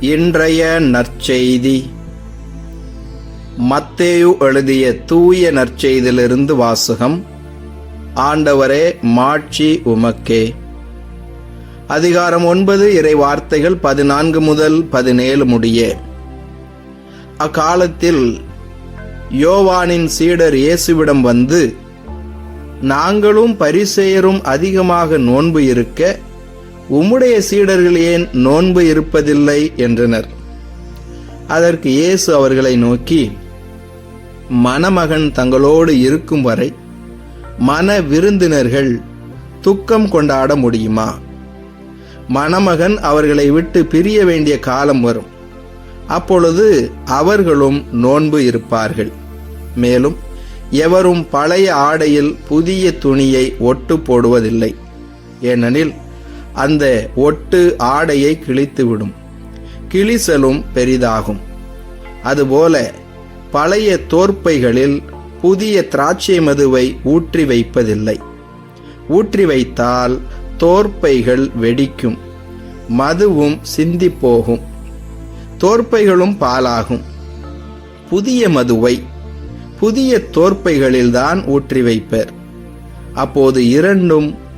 இன்றைய நற்செய்தி. மத்தேயு எழுதிய தூய நற்செய்தியிலிருந்து வாசகம். ஆண்டவரே மாட்சி உமக்கே. அதிகாரம் ஒன்பது இறை வார்த்தைகள் பதினான்கு முதல் பதினேழு முடிய. அக்காலத்தில் யோவானின் சீடர் இயேசுவிடம் வந்து நாங்களும் பரிசெயரும் அதிகமாக நோன்பு இருக்க உம்முடைய சீடர்கள் ஏன் நோன்பு இருப்பதில்லை? என்றனர். அதற்கு இயேசு அவர்களை நோக்கி மணமகன் தங்களோடு இருக்கும் வரை மன விருந்தினர்கள் துக்கம் கொண்டாட முடியுமா? மணமகன் அவர்களை விட்டு பிரிய வேண்டிய காலம் வரும். அப்பொழுது அவர்களும் நோன்பு இருப்பார்கள். மேலும் எவரும் பழைய ஆடையில் புதிய துணியை ஒட்டு போடுவதில்லை. ஏனெனில் அந்த ஒட்டு ஆடையை கிழித்துவிடும். கிழிசலும் பெரிதாகும். அதுபோல பழைய தோற்பைகளில் புதிய திராட்சை மதுவை ஊற்றி வைப்பதில்லை. ஊற்றி வைத்தால் தோற்பைகள் வெடிக்கும். மதுவும் சிந்தி போகும் தோற்பைகளும் பாலாகும். புதிய மதுவை புதிய தோற்பைகளில்தான் ஊற்றி வைப்பர். அப்போது இரண்டும்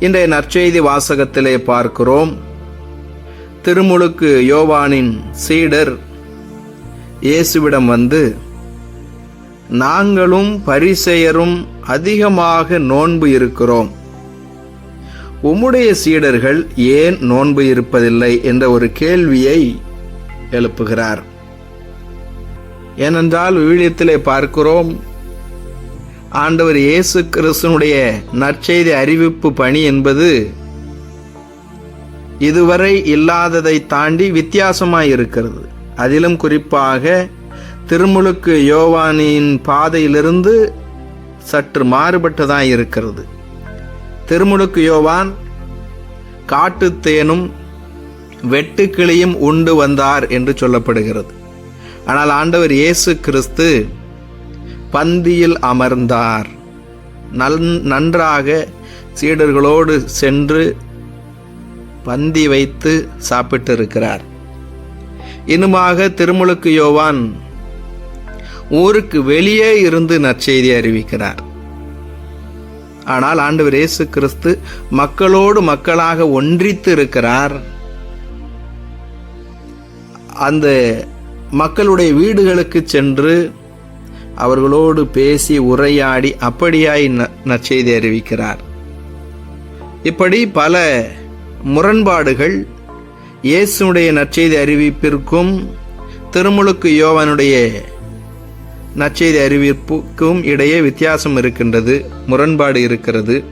இன்றைய நற்செய்தி வாசகத்திலே பார்க்கிறோம். திருமுழுக்கு யோவானின் சீடர் இயேசுவிடம் வந்து நாங்களும் பரிசெயரும் அதிகமாக நோன்பு இருக்கிறோம். உம்முடைய சீடர்கள் ஏன் நோன்பு இருப்பதில்லை? என்ற ஒரு கேள்வியை எழுப்புகிறார். ஏனென்றால் விவிலியத்திலே பார்க்கிறோம் ஆண்டவர் இயேசு கிறிஸ்துனுடைய நற்செய்தி அறிவிப்பு பணி என்பது இதுவரை இல்லாததை தாண்டி வித்தியாசமாய் இருக்கிறது. அதிலும் குறிப்பாக திருமுழுக்கு யோவானின் பாதையிலிருந்து சற்று மாறுபட்டதாக இருக்கிறது. திருமுழுக்கு யோவான் காட்டுத்தேனும் வெட்டுக்கிளியும் உண்டு வந்தார் என்று சொல்லப்படுகிறது. ஆனால் ஆண்டவர் இயேசு கிறிஸ்து பந்தியில் அமர்ந்தார். நல் நன்றாக சீடர்களோடு சென்று பந்தி வைத்து சாப்பிட்டு இருக்கிறார் இன்னுமாக திருமுழுக்கு யோவான் ஊருக்கு வெளியே இருந்து நற்செய்தி அறிவிக்கிறார். ஆனால் ஆண்டவர் இயேசு கிறிஸ்து மக்களோடு மக்களாக ஒன்றித்து இருக்கிறார் அந்த மக்களுடைய வீடுகளுக்கு சென்று அவர்களோடு பேசி உரையாடி அப்படியாய் நற்செய்தி அறிவிக்கிறார். இப்படி பல முரண்பாடுகள் இயேசுடைய நற்செய்தி அறிவிப்பிற்கும் திருமுழுக்கு யோவனுடைய நற்செய்தி அறிவிப்புக்கும் இடையே வித்தியாசம் இருக்கின்றது முரண்பாடு இருக்கிறது.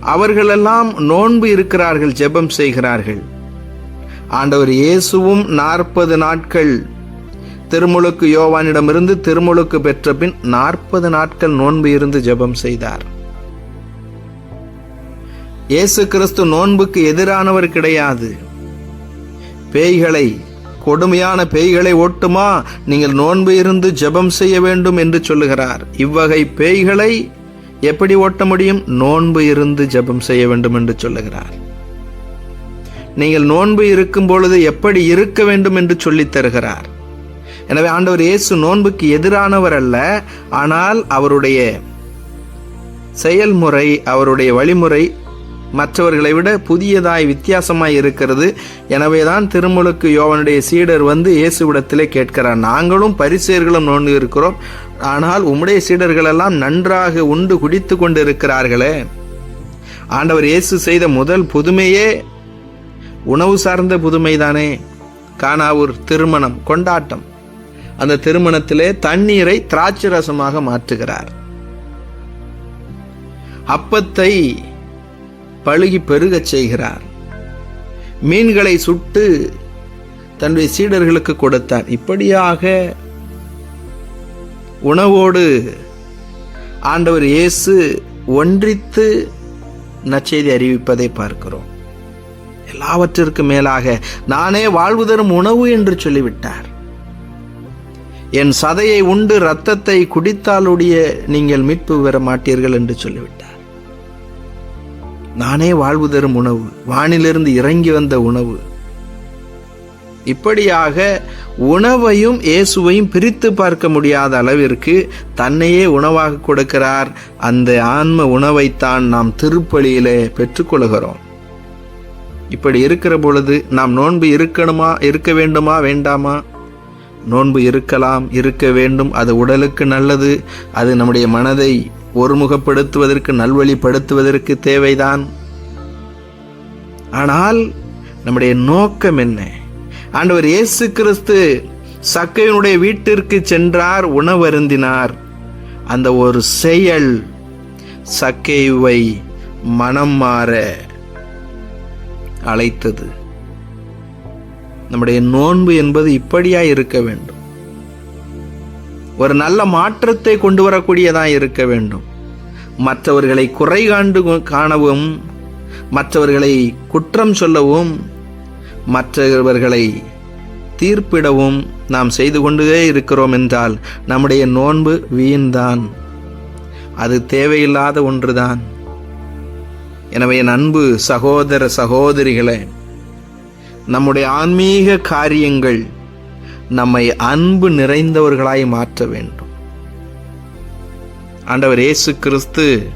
அவர்களெல்லாம் நோன்பு இருக்கிறார்கள் ஜெபம் செய்கிறார்கள். ஆண்டவர் இயேசுவும் நாற்பது நாட்கள் திருமுழுக்கு யோவானிடமிருந்து திருமுழுக்கு பெற்ற பின் நாற்பது நாட்கள் நோன்பு இருந்து ஜெபம் செய்தார். இயேசு கிறிஸ்து நோன்புக்கு எதிரானவர் கிடையாது. பேய்களை கொடுமையான பேய்களை ஓட்டுமா? நீங்கள் நோன்பு இருந்து ஜெபம் செய்ய வேண்டும் என்று சொல்லுகிறார். இவ்வகை பேய்களை எப்படி ஓட்ட முடியும்? நோன்பு இருந்து ஜெபம் செய்ய வேண்டும் என்று சொல்லுகிறார். நீங்கள் நோன்பு இருக்கும் பொழுது எப்படி இருக்க வேண்டும் என்று சொல்லித் தருகிறார். எனவே ஆண்டவர் இயேசு நோன்புக்கு எதிரானவர் அல்ல ஆனால் அவருடைய செயல்முறை அவருடைய வழிமுறை மற்றவர்களை விட புதியதாய் வித்தியாசமாய் இருக்கிறது. எனவே தான் திருமுழுக்கு யோவனுடைய சீடர் வந்து இயேசுவிடத்திலே கேட்கிறார் நாங்களும் பரிசேர்களும் நோண்டு இருக்கிறோம் ஆனால் உம்முடைய சீடர்கள் எல்லாம் நன்றாக உண்டு குடித்து கொண்டு இருக்கிறார்களே ஆண்டவர் இயேசு செய்த முதல் புதுமையே உணவு சார்ந்த புதுமைதானே. காணாவூர் திருமணம் கொண்டாட்டம். அந்த திருமணத்திலே தண்ணீரை திராட்சை ரசமாக மாற்றுகிறார். அப்பத்தை பழுகி பெருகச் செய்கிறார். மீன்களை சுட்டு தன்னுடைய சீடர்களுக்கு கொடுத்தார். இப்படியாக உணவோடு ஆண்டவர் இயேசு ஒன்றித்து நச்செய்தி அறிவிப்பதை பார்க்கிறோம். எல்லாவற்றிற்கும் மேலாக நானே வாழ்வு தரும் உணவு என்று சொல்லிவிட்டார். என் சதையை உண்டு இரத்தத்தை குடித்தாலுடைய நீங்கள் மீட்பு பெற மாட்டீர்கள் என்று சொல்லிவிட்டார். நானே வாழ்வு தரும் உணவு வானிலிருந்து இறங்கி வந்த உணவு. இப்படியாக உணவையும் இயேசுவையும் பிரித்து பார்க்க முடியாத அளவிற்கு தன்னையே உணவாக கொடுக்கிறார். அந்த ஆன்ம உணவைத்தான் நாம் திருப்பலியிலே பெற்றுக்கொள்கிறோம் இப்படி இருக்கிற பொழுது நாம் நோன்பு இருக்கணுமா இருக்க வேண்டுமா வேண்டாமா? நோன்பு இருக்கலாம் இருக்க வேண்டும். அது உடலுக்கு நல்லது. அது நம்முடைய மனதை ஒருமுகப்படுத்துவதற்கு நல்வழிப்படுத்துவதற்கு தேவைதான். ஆனால் நம்முடைய நோக்கம் என்ன? ஆண்டவர் இயேசு கிறிஸ்து சக்கையனுடைய வீட்டிற்கு சென்றார் உணவருந்தினார். அந்த ஒரு செயல் சக்கைவை மனம் மாற அழைத்தது. நம்முடைய நோன்பு என்பது இப்படியா இருக்க வேண்டும். ஒரு நல்ல மாற்றத்தை கொண்டு வரக்கூடியதா இருக்க வேண்டும். மற்றவர்களை குறை காண்டு காணவும் மற்றவர்களை குற்றம் சொல்லவும் மற்றவர்களை தீர்ப்பிடவும் நாம் செய்து கொண்டே இருக்கிறோம் என்றால் நம்முடைய நோன்பு வீண்தான். அது தேவையில்லாத ஒன்றுதான். எனவே என் அன்பு சகோதர சகோதரிகளே நம்முடைய ஆன்மீக காரியங்கள் நம்மை அன்பு நிறைந்தவர்களாய் மாற்ற வேண்டும். ஆண்டவர் இயேசு கிறிஸ்து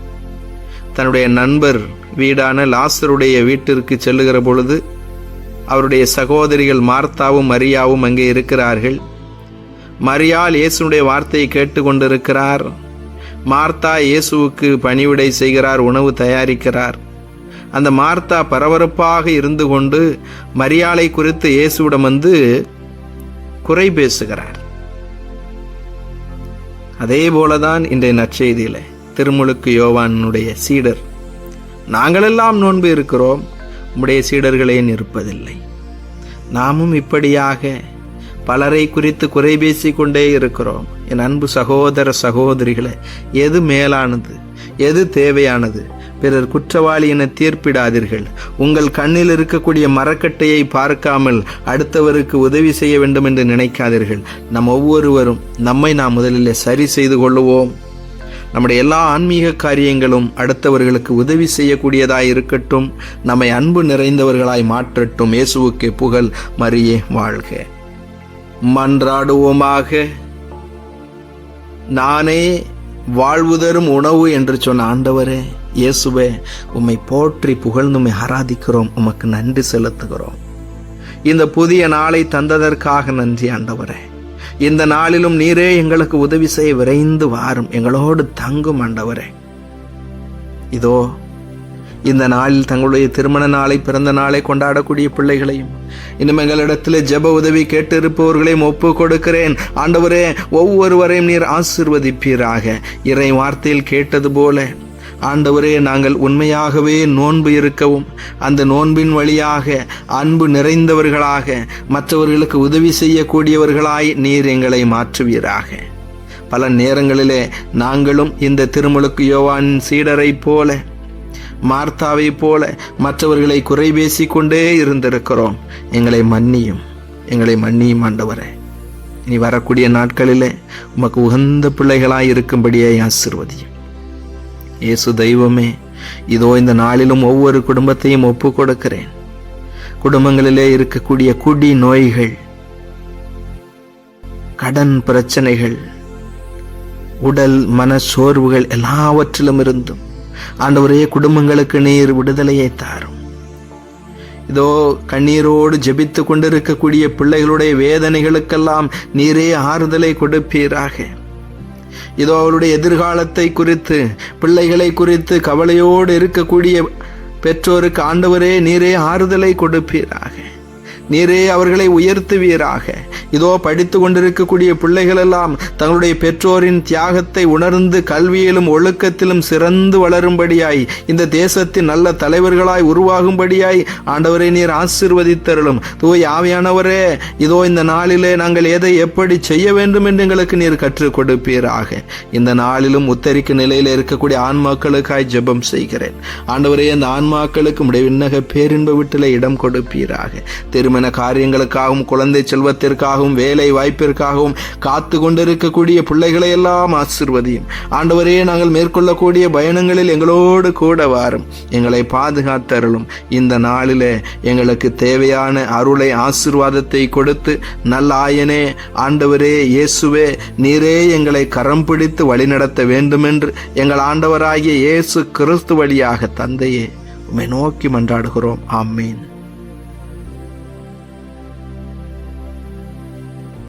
தன்னுடைய நண்பர் வீடான லாசருடைய வீட்டிற்கு செல்லுகிற பொழுது அவருடைய சகோதரிகள் மார்த்தாவும் மரியாவும் அங்கே இருக்கிறார்கள். மரியால் இயேசுடைய வார்த்தையை கேட்டுக்கொண்டிருக்கிறார். மார்த்தா இயேசுவுக்கு பணிவிடை செய்கிறார் உணவு தயாரிக்கிறார். அந்த மார்த்தா பரபரப்பாக இருந்து கொண்டு மரியாளை குறித்து இயேசுவிடம் வந்து குறை பேசுகிறார். அதே போலதான் இன்றைய நற்செய்தியில திருமுழுக்கு யோவானுடைய சீடர். நாங்களெல்லாம் நோன்பு இருக்கிறோம் உம்முடைய சீடர்களே இருப்பதில்லை நாமும் இப்படியாக பலரை குறித்து குறை பேசி கொண்டே இருக்கிறோம். என் அன்பு சகோதர சகோதரிகளை எது மேலானது எது தேவையானது? பிறர் குற்றவாளி என தீர்ப்பிடாதீர்கள். உங்கள் கண்ணில் இருக்கக்கூடிய மரக்கட்டையை பார்க்காமல் அடுத்தவருக்கு உதவி செய்ய வேண்டும் என்று நினைக்காதீர்கள். நம் ஒவ்வொருவரும் நம்மை நாம் முதலில் சரி செய்து கொள்ளுவோம். நம்முடைய எல்லா ஆன்மீக காரியங்களும் அடுத்தவர்களுக்கு உதவி செய்யக்கூடியதாய் இருக்கட்டும். நம்மை அன்பு நிறைந்தவர்களாய் மாற்றட்டும். இயேசுவுக்கு புகழ் மரியே வாழ்க. மன்றாடுவோமாக. நானே வாழ்வு தரும் உணவு என்று சொன்ன ஆண்டவரே இயேசுவே உம்மை போற்றி புகழ்ந்து உம்மை ஆராதிக்கிறோம் உமக்கு நன்றி செலுத்துகிறோம். இந்த புதிய நாளை தந்ததற்காக நன்றி ஆண்டவரே. இந்த நாளிலும் நீரே எங்களுக்கு உதவி செய்ய விரைந்து வாரும் எங்களோடு தங்கும் ஆண்டவரே. இதோ இந்த நாளில் தங்களுடைய திருமண நாளை பிறந்த நாளை கொண்டாடக்கூடிய பிள்ளைகளையும் இன்னும் எங்களிடத்தில் ஜெப உதவி கேட்டிருப்பவர்களையும் ஒப்பு கொடுக்கிறேன் ஆண்டவரே ஒவ்வொருவரையும் நீர் ஆசிர்வதிப்பீராக. இறை வார்த்தையில் கேட்டது போல ஆண்டவரே நாங்கள் உண்மையாகவே நோன்பு இருக்கவும் அந்த நோன்பின் வழியாக அன்பு நிறைந்தவர்களாக மற்றவர்களுக்கு உதவி செய்யக்கூடியவர்களாய் நீர் எங்களை மாற்றுவீராக. பல நேரங்களிலே நாங்களும் இந்த திருமுழுக்கு யோவானின் சீடரைப் போல மார்த்தாவை போல மற்றவர்களை குறை பேசிக்கொண்டே இருந்திருக்கிறோம். எங்களை மன்னியும் எங்களை மன்னியும் ஆண்டவரே. இனி வரக்கூடிய நாட்களிலே உமக்கு உகந்த பிள்ளைகளாய் இருக்கும்படியே ஆசிர்வதியும். இயேசு தெய்வமே இதோ இந்த நாளிலும் ஒவ்வொரு குடும்பத்தையும் ஒப்பு கொடுக்கிறேன் குடும்பங்களிலே இருக்கக்கூடிய குடி நோய்கள் கடன் பிரச்சனைகள் உடல் மன சோர்வுகள் எல்லாவற்றிலும் இருந்தும் ஆண்டவரே குடும்பங்களுக்கு நீர் விடுதலையை தாரும். இதோ கண்ணீரோடு ஜெபித்து கொண்டிருக்கக்கூடிய பிள்ளைகளுடைய வேதனைகளுக்கெல்லாம் நீரே ஆறுதலை கொடுப்பீராக. இதோ அவருடைய எதிர்காலத்தை குறித்து பிள்ளைகளை குறித்து கவலையோடு இருக்கக்கூடிய பெற்றோருக்கு ஆண்டவரே நீரே ஆறுதலை கொடுப்பீராக. நீரே அவர்களை உயர்த்துவீராக. இதோ படித்து கொண்டிருக்கக்கூடிய பிள்ளைகள் எல்லாம் தங்களுடைய பெற்றோரின் தியாகத்தை உணர்ந்து கல்வியிலும் ஒழுக்கத்திலும் சிறந்து வளரும்படியாய் இந்த தேசத்தின் நல்ல தலைவர்களாய் உருவாகும்படியாய் ஆண்டவரை நீர் ஆசிர்வதித்தருளும். தூய் ஆவியானவரே இதோ இந்த நாளிலே நாங்கள் எதை எப்படி செய்ய வேண்டும் என்று எங்களுக்கு நீர் கற்றுக் கொடுப்பீராக. இந்த நாளிலும் உத்தரிக்கும் நிலையில் இருக்கக்கூடிய ஆன்மாக்களுக்காய் ஜெபம் செய்கிறேன். ஆண்டவரே அந்த ஆன்மாக்களுக்கு உடைய விண்ணக பேரின்ப வீட்டில் இடம் கொடுப்பீராக. திருமண காரியங்களுக்காகவும் குழந்தை செல்வத்திற்காக வாய்ப்பிற்காகவும் வேலை வாய்ப்பிற்காகவும் காத்து கொண்டிருக்கக்கூடிய பிள்ளைகளை எல்லாம் ஆசிர்வதியும். ஆண்டவரே நாங்கள் மேற்கொள்ளக்கூடிய பயணங்களில் எங்களோடு கூட வாரும். எங்களை பாதுகாத்தருளும். இந்த நாளிலே எங்களுக்கு தேவையான அருளை ஆசிர்வாதத்தை கொடுத்து நல்ல ஆயனே ஆண்டவரே இயேசுவே நீரே எங்களை கரம் பிடித்து வழிநடத்த வேண்டுமென்று எங்கள் ஆண்டவராகிய இயேசு கிறிஸ்து வழியாக தந்தையே உம்மை நோக்கி மன்றாடுகிறோம். ஆமீன்.